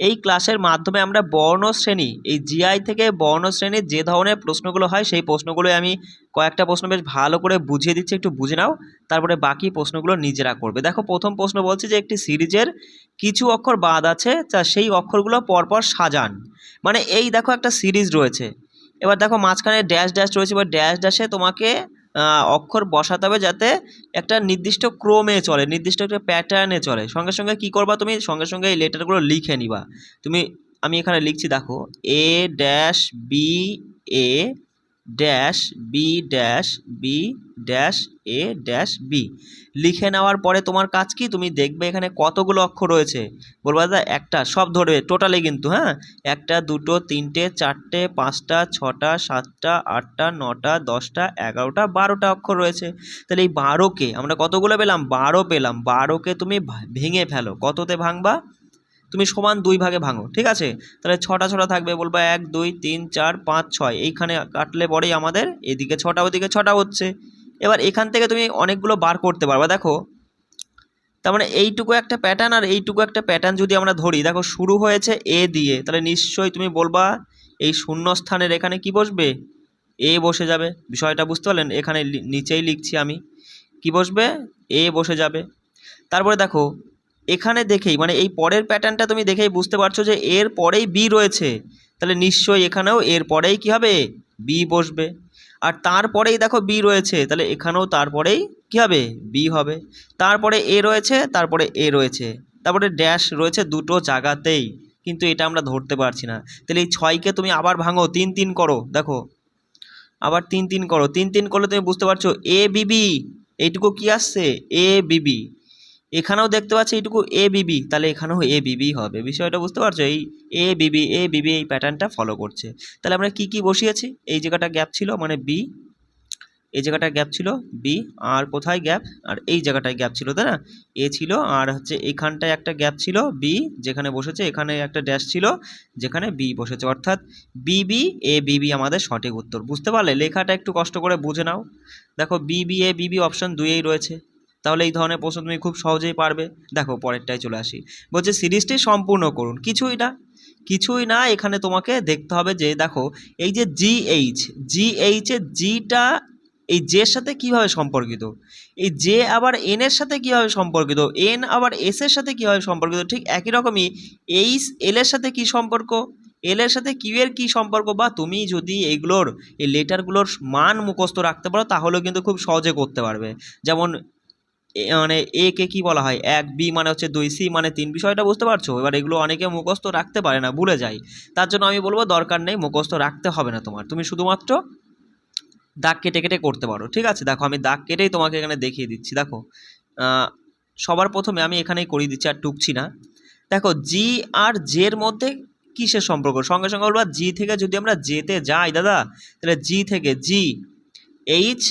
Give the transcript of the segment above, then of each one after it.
এই ক্লাসের মাধ্যমে আমরা বর্ণ বর্ণশ্রেণী এই জিআই থেকে বর্ণশ্রেণীর যে ধরনের প্রশ্নগুলো হয়, সেই প্রশ্নগুলোই আমি কয়েকটা প্রশ্ন বেশ ভালো করে বুঝিয়ে দিচ্ছি, একটু বুঝে নাও। তারপরে বাকি প্রশ্নগুলো নিজেরা করবে। দেখো, প্রথম প্রশ্ন বলছে যে একটি সিরিজের কিছু অক্ষর বাদ আছে, তা সেই অক্ষরগুলো পরপর সাজান। মানে এই দেখো একটা সিরিজ রয়েছে। এবার দেখো মাঝখানে ড্যাশ ড্যাশ রয়েছে, এবার ড্যাশ ড্যাশে তোমাকে অক্ষর বসাতে হবে যাতে একটা নির্দিষ্ট ক্রমে চলে, নির্দিষ্ট একটা প্যাটার্নে চলে। সঙ্গে সঙ্গে কি করবা তুমি? সঙ্গে সঙ্গে এই লেটারগুলো লিখে নিবা। তুমি, আমি এখানে লিখছি, দেখো A dash B A dash B dash B dash A dash B লিখে নেওয়ার পরে তোমার কাজ কি? তুমি দেখবে এখানে কতগুলো অক্ষর রয়েছে। বলবা, দাদা, একটা, সব ধরবে টোটালে কিন্তু হ্যাঁ? একটা, দুটো, তিনটে, চারটে, পাঁচটা, ছটা, সাতটা, আটটা, নটা, দশটা, এগারোটা, বারোটা অক্ষর রয়েছে। তাহলে এই বারোকে আমরা কতগুলো পেলাম? বারো পেলাম। বারোকে তুমি ভেঙে ফেলো। কততে ভাঙবা? তুমি সমান দুই ভাগে ভাঙো, ঠিক আছে? তাহলে ছটা ছটা থাকবে, বলবা এক, দুই, তিন, চার, পাঁচ, ছয়। এইখানে কাটলে পরেই আমাদের এদিকে ছটা, ওদিকে ছটা হচ্ছে। এবার এখান থেকে তুমি অনেকগুলো বার করতে পারবা, দেখো। তার মানে এইটুকু একটা প্যাটার্ন আর এইটুকু একটা প্যাটার্ন যদি আমরা ধরি, দেখো শুরু হয়েছে এ দিয়ে, তাহলে নিশ্চয়ই তুমি বলবা এই শূন্য স্থানের এখানে কি বসবে? এ বসে যাবে। বিষয়টা বুঝতে পারলেন? এখানে নিচেই লিখছি আমি। কি বসবে? এ বসে যাবে। তারপরে দেখো এখানে দেখেই মানে এই পরের প্যাটার্নটা তুমি দেখেই বুঝতে পারছ যে এর পরেই বি রয়েছে। তাহলে নিশ্চয়ই এখানেও এর পরেই কি হবে? বি বসবে। আর তারপরেই দেখো বি রয়েছে, তাহলে এখানেও তারপরেই কি হবে? বি হবে। তারপরে এ রয়েছে, তারপরে এ রয়েছে। তারপরে ড্যাশ রয়েছে দুটো জায়গাতেই। কিন্তু এটা আমরা ধরতে পারছি না। তাহলে এই ছয়কে তুমি আবার ভাঙো, তিন তিন করো, দেখো। আবার তিন তিন করো। তিন তিন করলে তুমি বুঝতে পারছ এ বিবি এইটুকু কি আসছে? এ বিবি এখানেও দেখতে পাচ্ছি এইটুকু এ বিবি তাহলে এখানেও এ বিবি হবে। বিষয়টা বুঝতে পারছ? এই এ বিবি এ বিবি এই প্যাটার্নটা ফলো করছে। তাহলে আমরা কি কি বসিয়েছি? এই জায়গাটা গ্যাপ ছিল মানে বি এই জায়গাটা গ্যাপ ছিল বি আর কোথায় গ্যাপ আর এই জায়গাটায় গ্যাপ ছিল, তাই না? এ ছিল, আর হচ্ছে এখানটায় একটা গ্যাপ ছিল বি যেখানে বসেছে, এখানে একটা ড্যাশ ছিল, যেখানে বি বসেছে। অর্থাৎ বিবি এ বিবি আমাদের সঠিক উত্তর। বুঝতে পারলে? লেখাটা একটু কষ্ট করে বুঝে নাও। দেখো বিবি এ বিবি অপশন দুইয়েই রয়েছে। তাহলে এই ধরনের প্রশ্ন তুমি খুব সহজেই পারবে। দেখো, পরেরটায় চলে আসি। বলছে, সিরিজটি সম্পূর্ণ করুন। কিছুই না। কিছুই না, এখানে তোমাকে দেখতে হবে যে, দেখো, এই যে জিএইচ জিএইচের জিটা এই জের সাথে কীভাবে সম্পর্কিত? এই জে আবার এন এর সাথে কীভাবে সম্পর্কিত? এন আবার এস এর সাথে কীভাবে সম্পর্কিত? ঠিক একই রকমই এইচ এল এর সাথে কি সম্পর্ক? এল এর সাথে কিউ এর কি সম্পর্ক? বা তুমি যদি এইগুলোর এই লেটারগুলোর মান মুখস্থ রাখতে পারো, তাহলেও কিন্তু খুব সহজে করতে পারবে। যেমন মানে এ কে কী বলা হয়? এক বি মানে হচ্ছে দুই, সি মানে তিন, বিষয়টা বুঝতে পারছ? এবার এগুলো অনেকে মুখস্থ রাখতে পারে না, ভুলে যায়। তার জন্য আমি বলব দরকার নেই, মুখস্থ রাখতে হবে না তোমার। তুমি শুধুমাত্র দাগ কেটে কেটে করতে পারো, ঠিক আছে? দেখো, আমি দাগ কেটেই তোমাকে এখানে দেখিয়ে দিচ্ছি, দেখো। সবার প্রথমে আমি এখানেই করিয়ে দিচ্ছি আর টুকছি না। দেখো, জি আর জের মধ্যে কিসের সম্পর্ক? সঙ্গে সঙ্গে বলবা, জি থেকে যদি আমরা জেতে যাই, দাদা, তাহলে জি থেকে জি, এইচ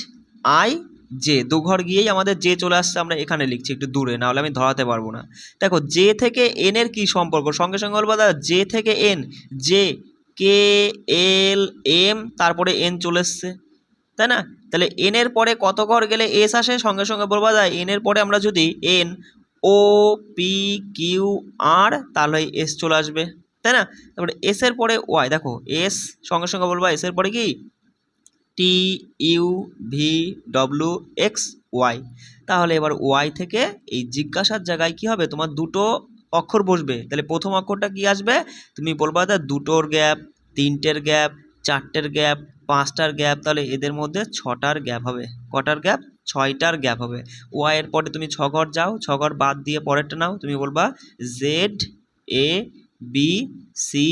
আই জে দু ঘর গিয়েই আমাদের জে চলে আসছে আমরা এখানে লিখছি, একটু দূরে, নাহলে আমি ধরাতে পারব না। দেখো জে থেকে এন এর কী সম্পর্ক? সঙ্গে সঙ্গে বলব, দাদা জে থেকে N J K L M তারপরে এন চলে এসছে, তাই না? তাহলে এন এর পরে কত ঘর গেলে এস আসে? সঙ্গে সঙ্গে বলব, দাদা এন এর পরে আমরা যদি N O P Q R তাহলে এস চলে আসবে, তাই না? তারপরে এস এর পরে ওয়াই দেখো এস সঙ্গে সঙ্গে বলব এস এর পরে কি? T U V W X Y তাহলে এবার ওয়াই থেকে এই জিজ্ঞাসার জায়গায় কি হবে? তোমার দুটো অক্ষর বসবে। তাহলে প্রথম অক্ষরটা কি আসবে? তুমি বলবা দা দুটোর গ্যাপ, তিনটের গ্যাপ, চারটের গ্যাপ, পাঁচটার গ্যাপ, তাহলে এদের মধ্যে ছটার গ্যাপ হবে। কটার গ্যাপ? ছয়টার গ্যাপ হবে। ওয়াইয়ের পরে তুমি ছ ঘর যাও ছ ঘর বাদ দিয়ে পরেরটা নাও। তুমি বলবা Z A B C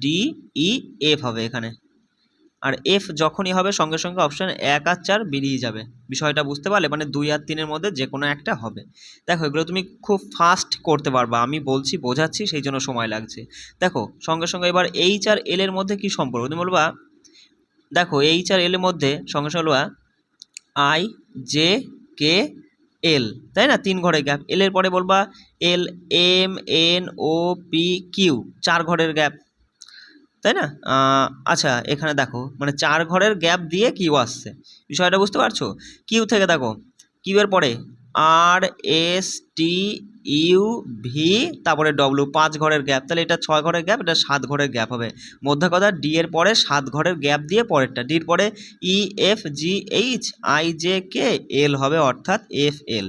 D E F হবে এখানে। আর এফ যখনই হবে, সঙ্গে সঙ্গে অপশান এক আর চার বেরিয়ে যাবে। বিষয়টা বুঝতে পারলে মানে দুই আর তিনের মধ্যে যে কোনো একটা হবে। দেখো, এগুলো তুমি খুব ফাস্ট করতে পারবা। আমি বলছি, বোঝাচ্ছি, সেই জন্য সময় লাগছে। দেখো, সঙ্গে সঙ্গে এবার এইচ আর এল এর মধ্যে কি সম্পর্ক? তুমি বলবা, দেখো এইচ আর এল এর মধ্যে সঙ্গে সঙ্গে বলবা আই জে কে এল তাই না? তিন ঘরের গ্যাপ এল এর পরে বলবা L M N O P Q চার ঘরের গ্যাপ তাই না? আচ্ছা এখানে দেখো মানে চার ঘরের গ্যাপ দিয়ে কিউ আসছে। বিষয়টা বুঝতে পারছ? কিউ থেকে দেখো, কিউ এর পরে R, S, T, U, V, তারপরে ডব্লু পাঁচ ঘরের গ্যাপ তাহলে এটা ছয় ঘরের গ্যাপ এটা সাত ঘরের গ্যাপ হবে। মধ্যে কথা ডি এর পরে সাত ঘরের গ্যাপ দিয়ে পরেরটা। ডির পরে E F G H I J K L হবে, অর্থাৎ এফ এল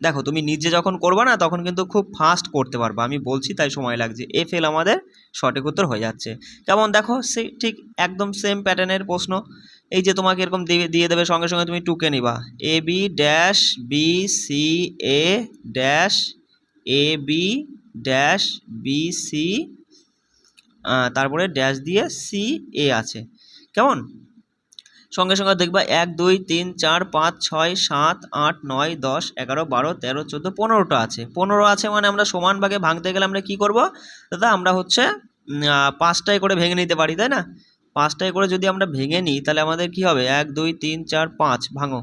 দেখো, তুমি নিজে যখন করবে না, তখন কিন্তু খুব ফাস্ট করতে পারবা। আমি বলছি, তাই সময় লাগছে। এফ এল আমাদের সঠিক উত্তর হয়ে যাচ্ছে। কেমন? দেখো সে ঠিক একদম সেম প্যাটার্নের প্রশ্ন। এই যে তোমাকে এরকম দিয়ে দিয়ে দেবে, সঙ্গে সঙ্গে তুমি টুকে নিবা। A B dash B C A dash A B dash B C তারপরে ড্যাশ দিয়ে সি এ আছে। কেমন? সঙ্গে সঙ্গে দেখবা এক, দুই, তিন, চার, পাঁচ, ছয়, সাত, আট, নয়, দশ, এগারো, বারো, তেরো, চোদ্দ, পনেরোটা আছে। পনেরো আছে মানে আমরা সমান ভাগে ভাঙতে গেলে আমরা কি করব? দাদা, আমরা হচ্ছে পাঁচটায় করে ভেঙে নিতে পারি, তাই না? পাঁচটায় করে যদি আমরা ভেঙে নিই, তাহলে আমাদের কি হবে? এক, দুই, তিন, চার, পাঁচ, ভাঙো।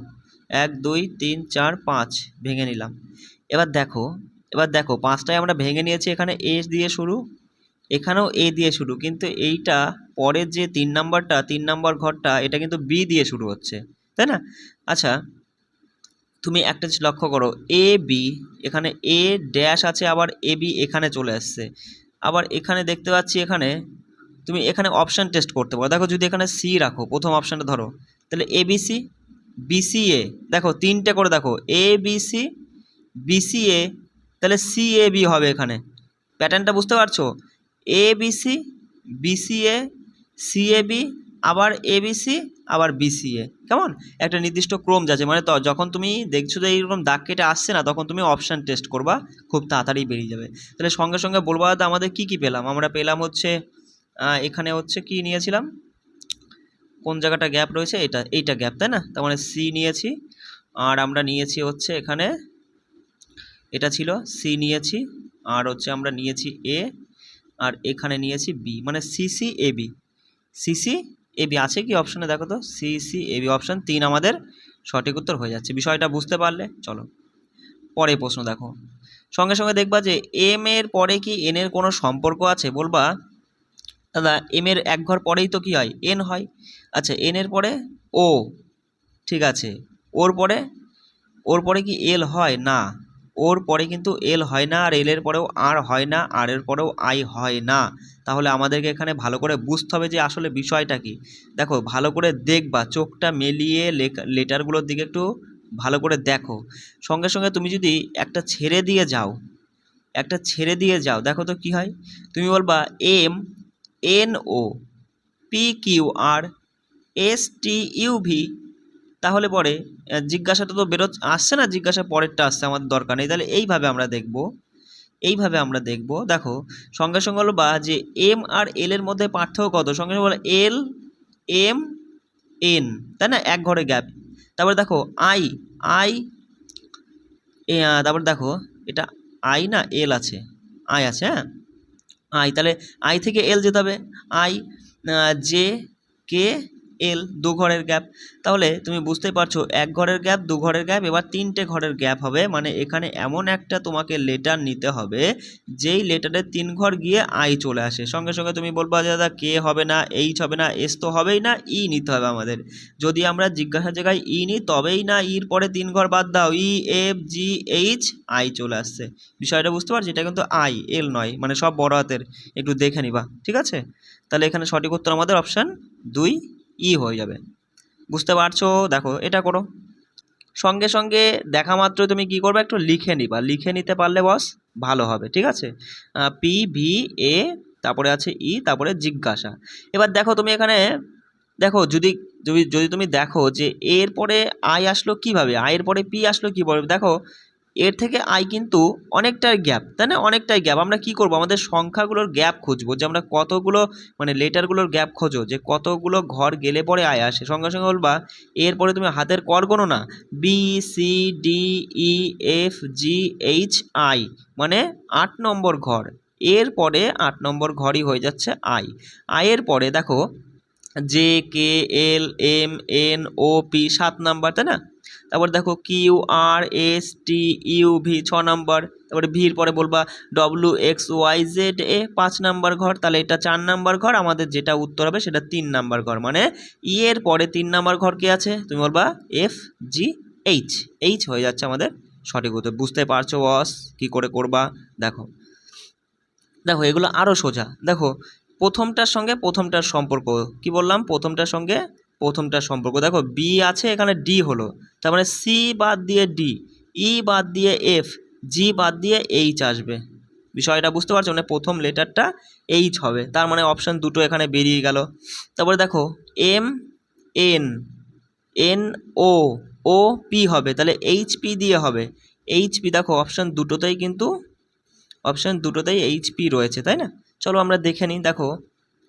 এক, দুই, তিন, চার, পাঁচ, ভেঙে নিলাম। এবার দেখো এবার দেখো, পাঁচটায় আমরা ভেঙে নিয়েছি, এখানে এস দিয়ে শুরু। এখানেও এ দিয়ে শুরু, কিন্তু এইটা পরের যে তিন নাম্বারটা, তিন নাম্বার ঘরটা, এটা কিন্তু বি দিয়ে শুরু হচ্ছে, তাই না? আচ্ছা তুমি একটা জিনিস লক্ষ্য করো এ বি এখানে এ ড্যাশ আছে, আবার এ বি এখানে চলে আসছে। আবার এখানে দেখতে পাচ্ছি এখানে, তুমি এখানে অপশান টেস্ট করতে পারো। দেখো যদি এখানে সি রাখো, প্রথম অপশানটা ধরো, তাহলে এ বি সি বিসিএ দেখো তিনটে করে দেখো A B C B C A তাহলে সি এ বি হবে এখানে। প্যাটার্নটা বুঝতে পারছ? A B C B C A C A B আবার এবিসি আবার বিসিএ কেমন? একটা নির্দিষ্ট ক্রম যাচ্ছে মানে তো যখন তুমি দেখছ যে এইরকম দাগ কেটে আসছে না, তখন তুমি অপশান টেস্ট করবা, খুব তাড়াতাড়ি বেরিয়ে যাবে। তাহলে সঙ্গে সঙ্গে বলবা দাদা আমাদের কী কী পেলাম? আমরা পেলাম হচ্ছে এখানে হচ্ছে কি নিয়েছিলাম? কোন জায়গাটা গ্যাপ রয়েছে? এটা, এইটা গ্যাপ তাই না? তার মানে সি নিয়েছি, আর আমরা নিয়েছি হচ্ছে এখানে, এটা ছিল সি নিয়েছি, আর হচ্ছে আমরা নিয়েছি এ আর এখানে নিয়েছি বি মানে C C A B C C A B আছে কি অপশানে দেখো তো। সিসি এ বি অপশান তিন আমাদের সঠিক উত্তর হয়ে যাচ্ছে। বিষয়টা বুঝতে পারলে চলো। পরে প্রশ্ন দেখো। সঙ্গে সঙ্গে দেখবা যে এম এর পরে কি এন এর কোনো সম্পর্ক আছে? বলবা, দাদা এম এর এক ঘর পরেই তো কি হয়? এন হয়। আচ্ছা এন এর পরে ও ঠিক আছে। ওর পরে ওর পরে কি এল হয়? না। ওর পরে কিন্তু এল হয় না আর এলের পরেও আর হয় না আর এর পরেও আই হয় না। তাহলে আমাদেরকে এখানে ভালো করে বুঝতে হবে যে আসলে বিষয়টা কি। দেখো, ভালো করে দেখবা, চোখটা মেলিয়ে লেটারগুলোর দিকে একটু ভালো করে দেখো। সঙ্গে সঙ্গে তুমি যদি একটা ছেড়ে দিয়ে যাও, একটা ছেড়ে দিয়ে যাও, দেখো তো কি হয়। তুমি বলবা M N O P Q R S T U V তাহলে পরে জিজ্ঞাসাটা তো বেরো আসছে না, জিজ্ঞাসা পরেরটা আসছে আমাদের দরকার নেই। তাহলে এইভাবে আমরা দেখব, এইভাবে আমরা দেখব। দেখো, সঙ্গে সঙ্গে হলো বা যে এম আর এল এর মধ্যে পার্থক্য কত? সঙ্গে সঙ্গে বলো এল এম এন তাই না? এক ঘরে গ্যাপ তারপরে দেখো আই আই তারপর দেখো, এটা আই না এল আছে? আই আছে হ্যাঁ? আই তাহলে আই থেকে এল যেতে হবে। আই জে কে এল দু ঘরের গ্যাপ তাহলে তুমি বুঝতেই পারছ, এক ঘরের গ্যাপ দু ঘরের গ্যাপ এবার তিনটে ঘরের গ্যাপ হবে। মানে এখানে এমন একটা তোমাকে লেটার নিতে হবে, যেই লেটারের তিন ঘর গিয়ে আই চলে আসে। সঙ্গে সঙ্গে তুমি বলবা দাদা কে হবে না এইচ হবে না এস তো হবেই না ই নিতে হবে আমাদের। যদি আমরা জিজ্ঞাসার জায়গায় ই নিই, তবেই না ইর পরে তিন ঘর বাদ দাও। E F G H I চলে আসছে। বিষয়টা বুঝতে পারছি? এটা কিন্তু আই এল নয় মানে সব বড় হাতের। একটু দেখে নিবা, ঠিক আছে? তাহলে এখানে সঠিক উত্তর আমাদের অপশান দুই ই হয়ে যাবে। বুঝতে পারছ? দেখো, এটা করো। সঙ্গে সঙ্গে দেখা মাত্র তুমি কি করবে? একটু লিখে নিবা। লিখে নিতে পারলে বস ভালো হবে, ঠিক আছে? পি ভি এ তারপরে আছে ই তারপরে জিজ্ঞাসা। এবার দেখো তুমি এখানে, দেখো যদি যদি যদি তুমি দেখো যে এর পরে আই আসলো কীভাবে? আয়ের পরে পি আসলো কীভাবে? দেখো এর থেকে আই কিন্তু অনেকটাই গ্যাপ তাই না? অনেকটাই গ্যাপ আমরা কি করব? আমাদের সংখ্যাগুলোর গ্যাপ খুঁজবো, যে আমরা কতগুলো মানে লেটারগুলোর গ্যাপ খোঁজো, যে কতগুলো ঘর গেলে পরে আয় আসে। সঙ্গে সঙ্গে বলবা, এরপরে তুমি হাতের কর গোনো না B C D E F G H I মানে আট নম্বর ঘর। এর পরে আট নম্বর ঘরই হয়ে যাচ্ছে আই আয়ের পরে দেখো J K L M N O P সাত নাম্বার, তাই না? তারপর দেখো Q R S T U V ছ নাম্বার। তারপরে ভির পরে বলবা W X Y Z A পাঁচ নাম্বার ঘর। তাহলে এটা চার নাম্বার ঘর, আমাদের যেটা উত্তর হবে সেটা তিন নাম্বার ঘর। মানে ই এর পরে তিন নাম্বার ঘর কে আছে? তুমি বলবা এফ জি এইচ এইচ হয়ে যাচ্ছে আমাদের সঠিক উত্তর। বুঝতে পারছ বস কী করে করবা? দেখো। দেখো, এগুলো আরও সোজা। দেখো, প্রথমটার সঙ্গে প্রথমটার সম্পর্ক। কি বললাম? প্রথমটার সঙ্গে প্রথমটার সম্পর্ক। দেখো বি আছে, এখানে ডি হলো। তার মানে সি বাদ দিয়ে ডি ই বাদ দিয়ে এফ জি বাদ দিয়ে এইচ আসবে। বিষয়টা বুঝতে পারছ? মানে প্রথম লেটারটা এইচ হবে। তার মানে অপশান দুটো এখানে বেরিয়ে গেল। তারপরে দেখো M N N O O P হবে। তাহলে এইচ পি দিয়ে হবে। এইচ পি দেখো অপশান দুটোতেই কিন্তু অপশান দুটোতেই এইচ পি রয়েছে, তাই না? চলো আমরা দেখে নিই। দেখো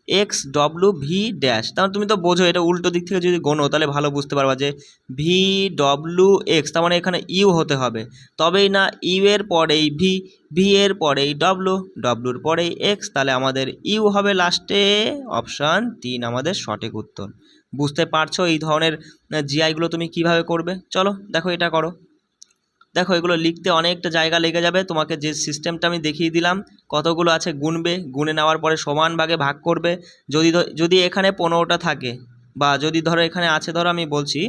এক্স ডব্লু ভি ড্যাশ তার তুমি তো বোঝো, এটা উল্টো দিক থেকে যদি গোনো, তাহলে ভালো বুঝতে পারবা যে ভি ডব্লু এক্স তার মানে এখানে ইউ হতে হবে। তবেই না ইউ এর পরেই ভি ভি এর পরেই ডব্লু ডব্লুর পরেই এক্স তাহলে আমাদের ইউ হবে লাস্টে অপশান তিন, আমাদের সঠিক উত্তর। বুঝতে পারছ এই ধরনের জিআইগুলো তুমি কীভাবে করবে? চলো, দেখো এটা করো। দেখো, এগুলো লিখতে অনেকটা জায়গা লেগে যাবে। তোমাকে যে সিস্টেমটা আমি দেখিয়ে দিলাম, কতগুলো আছে গুনবে, গুনে নেওয়ার পরে সমান ভাগে ভাগ করবে। যদি যদি এখানে পনেরোটা থাকে বা যদি ধরো এখানে আছে, ধরো আমি বলছি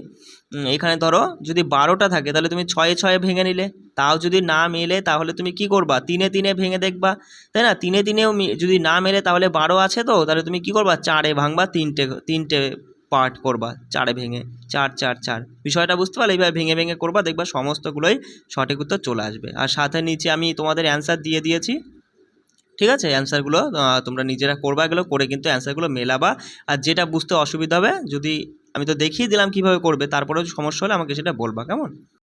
এখানে ধরো যদি বারোটা থাকে, তাহলে তুমি ছয়ে ছয়ে ভেঙে নিলে। তাও যদি না মেলে, তাহলে তুমি কি করবা? তিনে তিনে ভেঙে দেখবা। তাই না? তিনে তিনেও যদি না মেলে, তাহলে বারো আছে তো? তাহলে তুমি কি করবা? চারে ভাঙবা, তিনটে তিনটে পার্ট করবা, চারে ভেঙে, চার চার চার। বিষয়টা বুঝতে পারলে এইভাবে ভেঙে ভেঙে করবা, দেখবা সমস্তগুলোই সঠিক উত্তর চলে আসবে। আর সাথে নিচে আমি তোমাদের অ্যান্সার দিয়ে দিয়েছি। ঠিক আছে? অ্যান্সারগুলো তোমরা নিজেরা করবা, এগুলো করে কিন্তু অ্যান্সারগুলো মেলাবা। আর যেটা বুঝতে অসুবিধা হবে, যদি আমি তো দেখিয়ে দিলাম কীভাবে করবে, তারপরেও সমস্যা হলে আমাকে সেটা বলবা, কেমন?